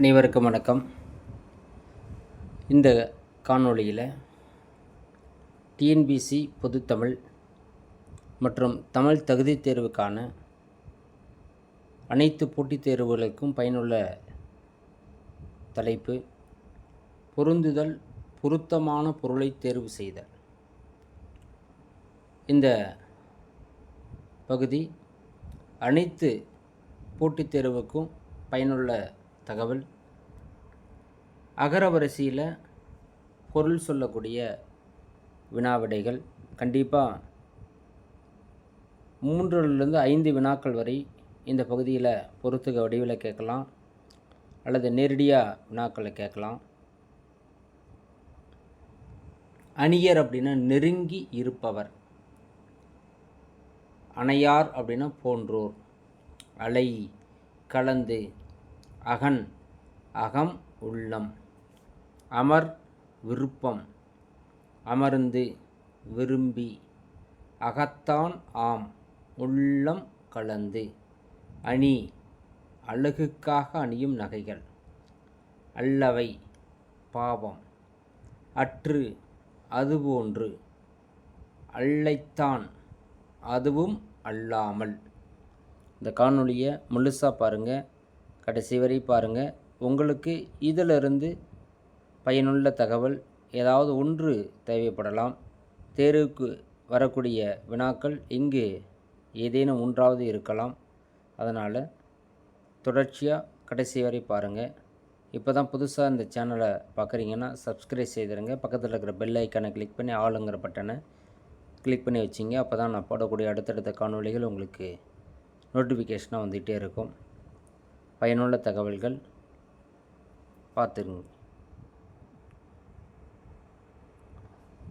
அனைவருக்கும் வணக்கம். இந்த காணொளியில் டிஎன்பிசி பொதுத்தமிழ் மற்றும் தமிழ் தகுதி தேர்வுக்கான அனைத்து போட்டித் தேர்வுகளுக்கும் பயனுள்ள தலைப்பு பொருந்துதல் பொருத்தமான பொருளை தேர்வு செய்தல். இந்த பகுதி அனைத்து போட்டித் தேர்வுக்கும் பயனுள்ள தகவல். அகரவரிசையில் பொருள் சொல்லக்கூடிய வினாவிடைகள். கண்டிப்பாக மூன்றிலிருந்து ஐந்து வினாக்கள் வரை இந்த பகுதியில் பொறுத்துக வடிவில் கேட்கலாம். அல்லது நேரடியாக வினாக்களை கேட்கலாம். அணியர் அப்படின்னா நெருங்கி இருப்பவர். அணையார் அப்படின்னா போன்றோர். அலை கலந்து அகன் அகம் உள்ளம். அமர் விருப்பம். அமர்ந்து விரும்பி அகத்தான் ஆம் உள்ளம் கலந்து. அணி அழகுக்காக அணியும் நகைகள். அல்லவை பாவம். அற்று அதுபோன்று. அல்லைத்தான் அதுவும் அல்லாமல். இந்த காணொலியை முழுசாக பாருங்கள் கடைசி வரை பாருங்கள் உங்களுக்கு இதிலிருந்து பயனுள்ள தகவல் ஏதாவது ஒன்று தேவைப்படலாம். தேர்வுக்கு வரக்கூடிய வினாக்கள் இங்கு ஏதேனும் ஒன்றாவது இருக்கலாம். அதனால் தொடர்ச்சியாக கடைசி வரை பாருங்கள் இப்போ தான் புதுசாக இந்த சேனலை பார்க்குறீங்கன்னா சப்ஸ்கிரைப் செய்திருங்க. பக்கத்தில் இருக்கிற பெல் ஐக்கானை கிளிக் பண்ணி ஆளுங்கிற பட்டனை கிளிக் பண்ணி வச்சிங்க. அப்போ தான் நான் போடக்கூடிய அடுத்தடுத்த காணொளிகள் உங்களுக்கு நோட்டிஃபிகேஷனாக வந்துகிட்டே இருக்கும். பயனுள்ள தகவல்கள் பார்த்துருங்க.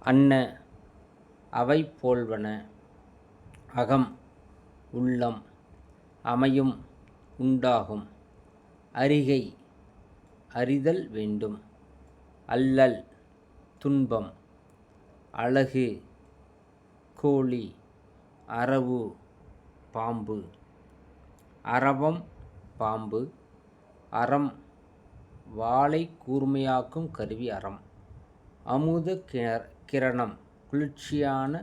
அன்ன அவை போல்வன அகம் உள்ளம் அமையும் உண்டாகும் அரிகை அறிதல் வேண்டும் அல்லல் துன்பம் அழகு கோழி அரவு பாம்பு அரவம் பாம்பு அறம் வாளை கூர்மையாக்கும் கருவி அறம் அமுத கிணர் கிரணம் குளிர்ச்சியான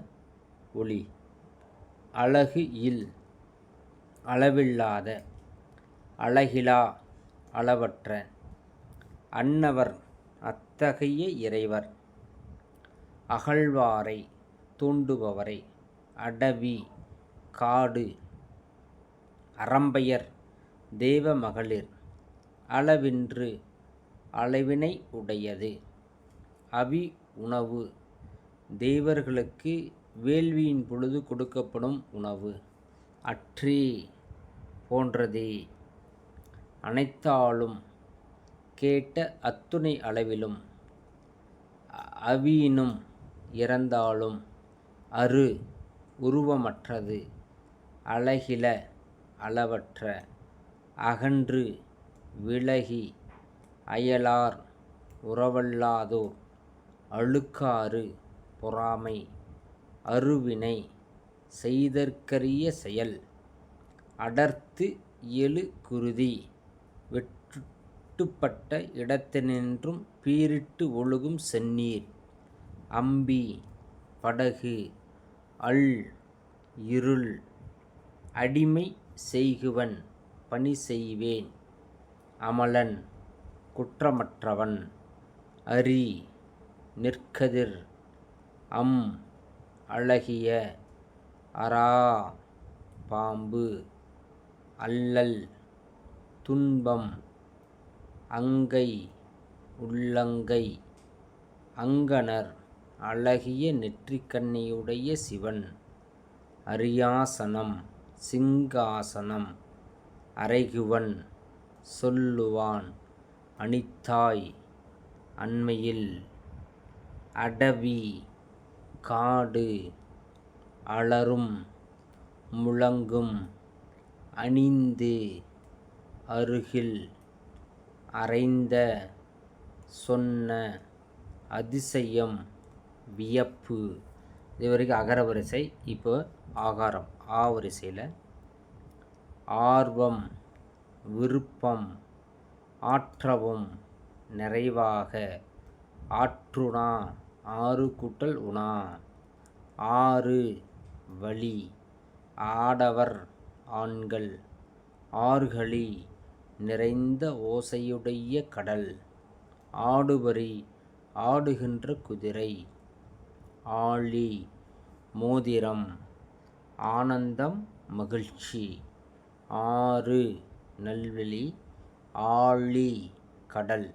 ஒளி அழகு இல் அளவில்லாத அழகிலா அளவற்ற அன்னவர் அத்தகைய இறைவர் அகழ்வாரை தூண்டுபவரை அடவி காடு அறம்பெயர் தெய்வ மகளிர் அளவின்று அளவினை உடையது. அவி உணவு தெய்வர்களுக்கு வேள்வியின் பொழுது கொடுக்கப்படும் உணவு. அற்றி போன்றதே. அனைத்தாலும் கேட்ட அத்துணை அளவிலும் அவியினும் இறந்தாலும் அரு உருவமற்றது அழகில அளவற்ற அகன்று விலகி அயலார் உறவல்லாதோர் அழுக்காறு பொறாமை அருவினை செய்தற்கரிய செயல். அடர்த்து எழு குருதி வெட்டுப்பட்ட இடத்தினின்றும் பீரிட்டு ஒழுகும் செந்நீர். அம்பி படகு அல் இருள் அடிமை செய்குவன். பணி செய்வேன். அமலன் குற்றமற்றவன். அரி நிற்கதிர். அம் அழகிய அரா பாம்பு. அல்லல் துன்பம் அங்கை உள்ளங்கை. அங்கனர் அழகிய நெற்றிக்கண்ணியுடைய சிவன். அரியாசனம் சிங்காசனம் அரைகுவன் சொல்லுவான் அனித்தாய் அண்மையில் அடவி காடு அலரும் முழங்கும் அணிந்து அருகில் அரைந்த சொன்ன அதிசயம் வியப்பு. இது வரைக்கும் அகர வரிசை இப்போ ஆகாரம் ஆ வரிசையில் ஆர்வம் விருப்பம் ஆற்றவும் நிறைவாக. ஆற்றுணா ஆறு கூட்டல் உணா. ஆறு வழி ஆடவர் ஆண்கள். ஆறுகளி நிறைந்த ஓசையுடைய கடல். ஆடுவரி ஆடுகின்ற குதிரை. ஆழி மோதிரம் ஆனந்தம் மகிழ்ச்சி. ஆறு. நல்வெளி ஆழி கடல்.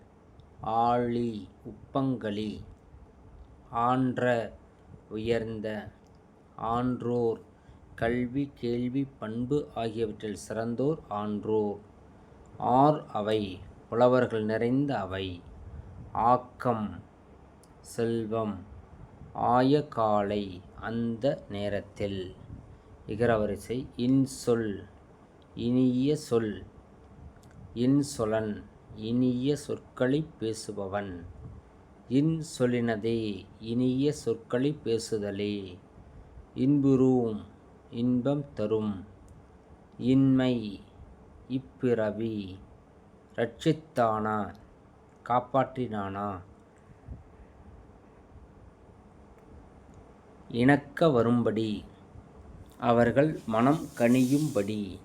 ஆழி உப்பங்களி. ஆன்ற உயர்ந்த. ஆன்றோர் கல்வி கேள்வி பண்பு ஆகியவற்றில் சிறந்தோர் ஆன்றோர். ஆர் அவை. புலவர்கள் நிறைந்த அவை. ஆக்கம் செல்வம். ஆய காலை அந்த நேரத்தில். இகரவரிசை இன்சொல் இனிய சொல் இன்சொலன் இனிய சொற்களை பேசுபவன். இன்சொலினதே இனிய சொற்களை பேசுதலே. இன்புறும் இன்பம் தரும். இன்மை இப்பிறவி. ரட்சித்தானா காப்பாற்றினானா. இணக்க வரும்படி அவர்கள் மனம் கனியும்படி.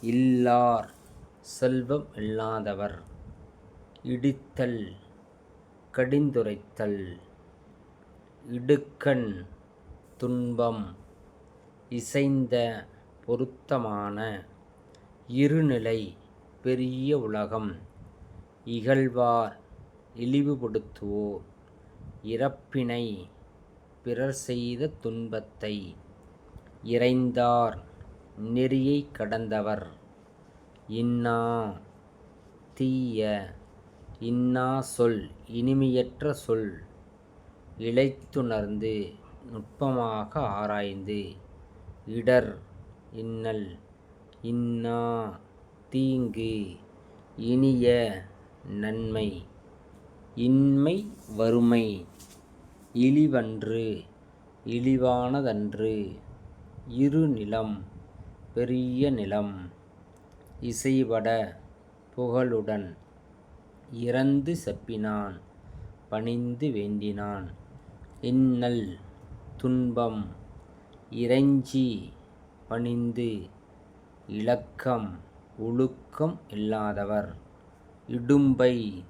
இல்லார் செல்வம் இல்லாதவர். இடித்தல் கடிந்துரைத்தல். இடுக்கண் துன்பம். இசைந்த பொருத்தமான இருநிலை பெரிய உலகம். இகழ்வார் இழிவுபடுத்துவோர். இறப்பினை பிறர் செய்த துன்பத்தை இறைந்தார் நெறியை கடந்தவர். இன்னா தீய இன்னா சொல் இனிமையற்ற சொல். இழைத்துணர்ந்து நுட்பமாக ஆராய்ந்து இடர் இன்னல் இன்னா தீங்கு இனிய நன்மை இன்மை வறுமை. இழிவன்று இழிவானதன்று இரு நிலம் பெரிய நிலம். இசைவட புகழுடன் இறந்து செப்பினான் பணிந்து வேண்டினான். இன்னல் துன்பம் இறைஞ்சி பணிந்து இலக்கம் ஒழுக்கம் இல்லாதவர். இடும்பை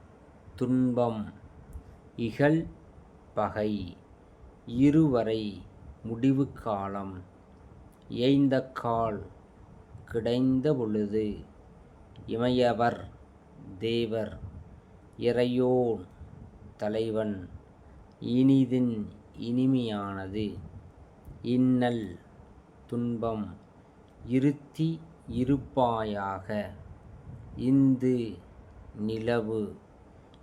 துன்பம் இகழ் பகை. இருவரை முடிவு காலம் ஏய்ந்த கால் கிடைந்த பொழுது இமையவர் தேவர் இறையோன் தலைவன் இனிதின் இனிமையானது. இன்னல் துன்பம் இருத்தி இருப்பாயாக. இந்து நிலவு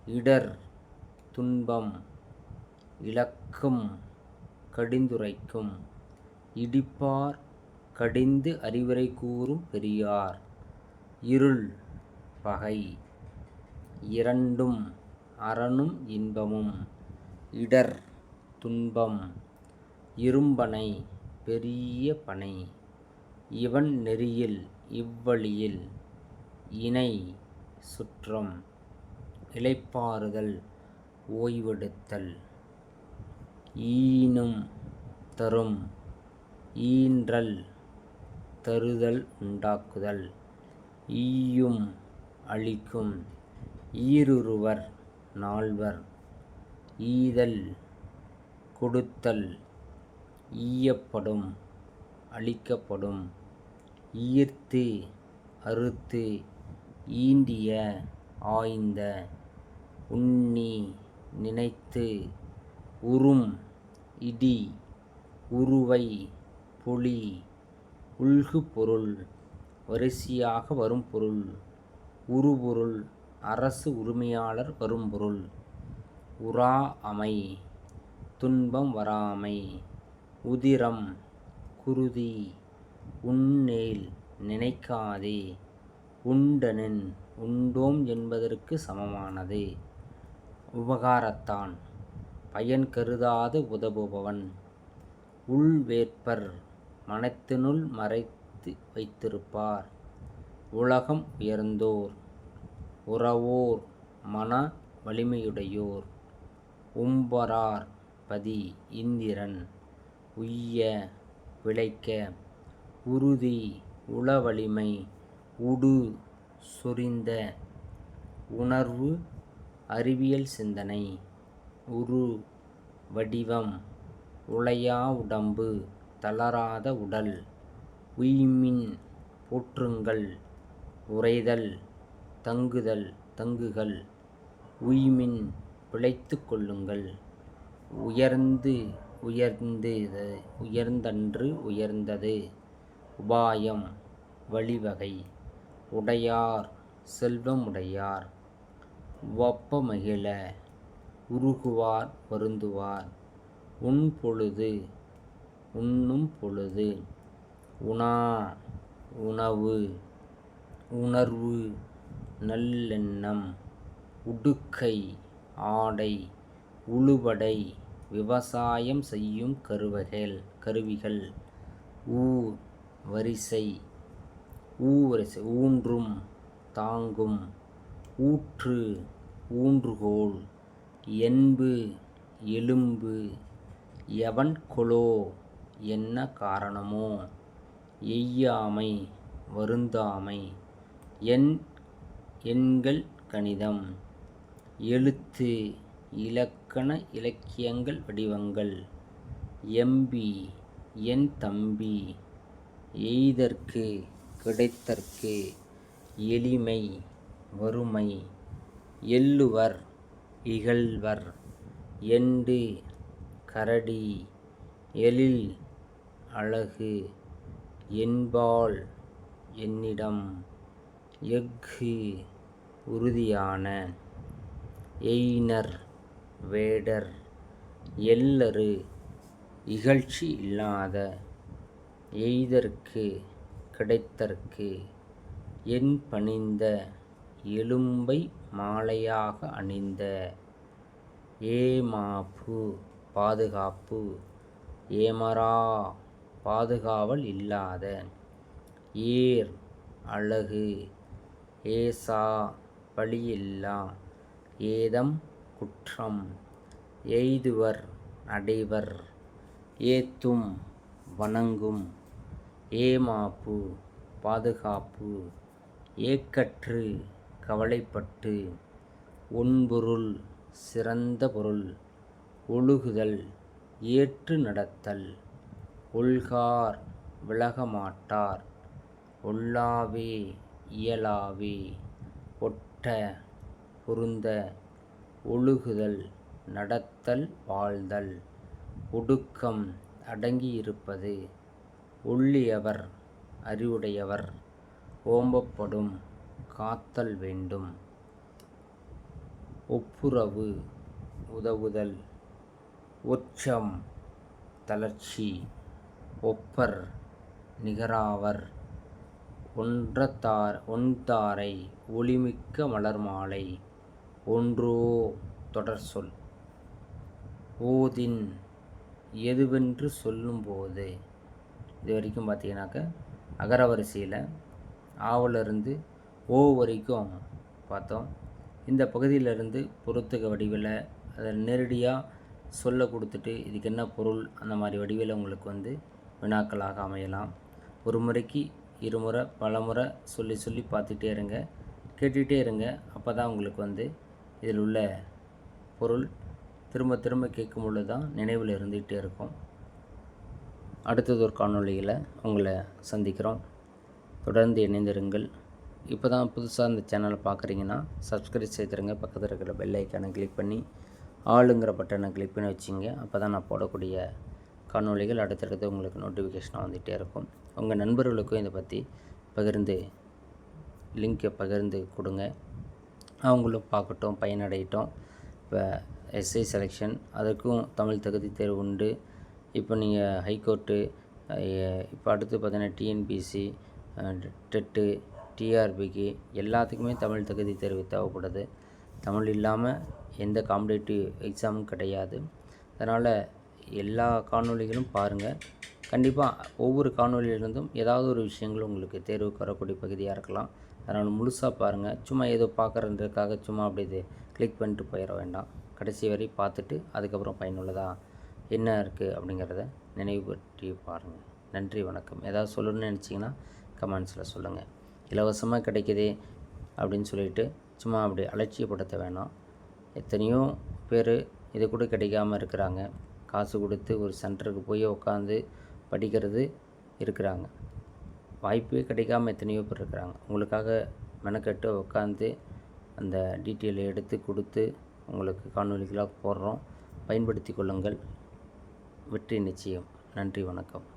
இடர் துன்பம் இழக்கும் கடிந்துரைக்கும். இடிப்பார் கடிந்து அறிவுரை கூறும் பெரியார். இருள் பகை இரண்டும் அரணும் இன்பமும். இடர் துன்பம் இரும்பனை பெரிய பனை. இவன் நெறியில் இவ்வழியில் இணை சுற்றம் இளைப்பாறுதல் ஓய்வெடுத்தல். ஈனும் தரும் ஈன்றல் தருதல் உண்டாக்குதல். ஈயும் அழிக்கும் ஈருருவர் நால்வர். ஈதல் கொடுத்தல் ஈயப்படும் அழிக்கப்படும். ஈர்த்து அறுத்து ஈண்டிய ஆய்ந்த உண்ணி நினைத்து உறும் இடி உருவை புலி உள்கு பொருள் வரிசையாக வரும் பொருள் உருபொருள் அரசு உரிமையாளர் வரும் பொருள் உரா அமை துன்பம் வராமை உதிரம் குருதி உன்னேல் நினைக்காதே உண்டனின் உண்டோம் என்பதற்கு சமமானது. உபகாரத்தான் பயன் கருதாது உதவுபவன் உள்வேற்பர் மனத்தினுள் மறைத்து வைத்திருப்பார். உலகம் உயர்ந்தோர் உறவோர் மன வலிமையுடையோர். உம்பரார் பதி இந்திரன் உய்ய விளைக்க உறுதி உளவலிமை உடு சொரிந்த உணர்வு அறிவியல் சிந்தனை. உரு வடிவம் உளையா உடம்பு தளராத உடல். உய்மின் போற்றுங்கள் உறைதல் தங்குதல் தங்குகள். உய்மின் பிழைத்து கொள்ளுங்கள். உயர்ந்து உயர்ந்து உயர்ந்தன்று உயர்ந்தது. உபாயம் வழிவகை. உடையார் செல்வமுடையார். வப்ப மகிழ உருகுவார் வருந்துவார். உன்பொழுது உண்ணும் பொழுது. உணா உணவு உணர்வு நல்லெண்ணம் உடுக்கை ஆடை உழுவடை விவசாயம் செய்யும் கருவகள் கருவிகள் ஊ வரிசை ஊ வரிசை ஊன்றும் தாங்கும் ஊற்று ஊன்றுகோல் என்பு எலும்பு எவன்கொலோ என்ன காரணமோ? எய்யாமை வருந்தாமை. எண் எண்கள் கணிதம். எழுத்து இலக்கண இலக்கியங்கள் வடிவங்கள். எம்பி என் தம்பி. எய்தற்கு கிடைத்தற்கு எளிமை வறுமை. எள்ளுவர் இகழ்வர். எண்டு கரடி. எழில் அழகு என்பால் என்னிடம் எஃகு உறுதியான எய்னர் வேடர் எல்லரு இகழ்ச்சி இல்லாத எய்தற்கு கிடைத்தற்கு என் பணிந்த எலும்பை மாலையாக அணிந்த ஏமாப்பு பாதுகாப்பு ஏமரா பாதுகாவல் இல்லாத. ஏர் அழகு ஏசா பழியில்லா ஏதம் குற்றம் எய்துவர் அடைவர் ஏத்தும் வணங்கும் ஏமாப்பு பாதுகாப்பு ஏக்கற்று கவலைப்பட்டு ஒன்பொருள் சிறந்த பொருள் ஒழுகுதல் ஏற்று நடத்தல். ஒல்கார் விலகமாட்டார். ஒல்லாவே இயலாவே ஒட்ட பொருந்த ஒழுகுதல் நடத்தல் வாழ்தல் ஒடுக்கம் அடங்கியிருப்பது ஒள்ளியவர் அறிவுடையவர் ஓம்பப்படும் காத்தல் வேண்டும். ஒப்புரவு உதவுதல் உச்சம் தளர்ச்சி ஒப்பர் நிகராவர் ஒன்றத்தார் ஒன்தாரை ஒளிமிக்க மலர் மாலை ஒன்றோ தொடர் சொல் ஓதின் எதுவென்று சொல்லும்போது இது வரைக்கும் பார்த்தீங்கன்னாக்க அகரவரிசையில் ஆவலிருந்து ஓ வரைக்கும் பார்த்தோம். இந்த பகுதியிலிருந்து பொருத்துக வடிவில் அதை நேரடியாக சொல்ல கொடுத்துட்டு இதுக்கு என்ன பொருள்? அந்த மாதிரி வடிவில் உங்களுக்கு வந்து வினாக்களாக அமையலாம். ஒரு முறைக்கு இருமுறை பலமுறை சொல்லி சொல்லி பார்த்துட்டே இருங்க. கேட்டுகிட்டே இருங்க. அப்போ தான் உங்களுக்கு வந்து இதில் உள்ள பொருள் திரும்ப திரும்ப கேட்கும் பொழுது தான் நினைவில் இருந்துகிட்டே இருக்கும். அடுத்தது ஒரு காணொளியில் உங்களை சந்திக்கிறோம். தொடர்ந்து இணைந்திருங்கள். இப்போ தான் புதுசாக இந்த சேனலை பார்க்குறீங்கன்னா சப்ஸ்கிரைப் செய்திருங்க. பக்கத்தில் இருக்கிற பெல் ஐக்கானை கிளிக் பண்ணி ஆளுங்கிற பட்டனை கிளிக் பண்ணி வச்சிங்க. அப்போ தான் நான் போடக்கூடிய காணொளிகள் அடுத்தடுத்து உங்களுக்கு நோட்டிஃபிகேஷனாக வந்துகிட்டே இருக்கும். உங்கள் நண்பர்களுக்கும் இதை பற்றி பகிர்ந்து லிங்க்கை பகிர்ந்து கொடுங்க. அவங்களும் பார்க்கட்டும் பயனடையட்டும். இப்போ எஸ்ஐ செலெக்ஷன் அதுக்கும் தமிழ் தகுதி தேர்வு உண்டு. இப்போ நீங்கள் ஹைகோர்ட்டு இப்போ அடுத்து பார்த்தீங்கன்னா டிஎன்பிசி டெட்டு டிஆர்பிக்கு எல்லாத்துக்குமே தமிழ் தகுதி தேர்வு தேவைப்படுது. தமிழ் இல்லாமல் எந்த காம்படேட்டிவ் எக்ஸாமும் கிடையாது. அதனால் எல்லா காணொளிகளும் பாருங்கள் கண்டிப்பாக ஒவ்வொரு காணொளியிலிருந்தும் ஏதாவது ஒரு விஷயங்கள் உங்களுக்கு தேர்வுக்கு வரக்கூடிய பகுதியாக இருக்கலாம். அதனால் முழுசாக பாருங்கள் சும்மா ஏதோ பார்க்குறதுக்காக சும்மா அப்படி இது கிளிக் பண்ணிட்டு போயிட வேண்டாம். கடைசி வரை பார்த்துட்டு அதுக்கப்புறம் பயனுள்ளதாக என்ன இருக்குது அப்படிங்கிறத நினைவுபற்றி பாருங்கள் நன்றி வணக்கம். ஏதாவது சொல்லணும்னு நினச்சிங்கன்னா கமெண்ட்ஸில் சொல்லுங்கள் இலவசமாக கிடைக்குதே அப்படின்னு சொல்லிட்டு சும்மா அப்படி அலட்சியப்படுத்த வேணாம். எத்தனையோ பேர் இது கூட கிடைக்காம இருக்கிறாங்க. காசு கொடுத்து ஒரு சென்டருக்கு போய் உட்காந்து படிக்கிறது இருக்கிறாங்க. வாய்ப்பே கிடைக்காம எத்தனையோ பேர் இருக்கிறாங்க. உங்களுக்காக மெனக்கெட்டு உட்காந்து அந்த டீட்டெயிலை எடுத்து கொடுத்து உங்களுக்கு காணொலிகளாக போடுறோம். பயன்படுத்தி கொள்ளுங்கள். வெற்றி நிச்சயம். நன்றி வணக்கம்.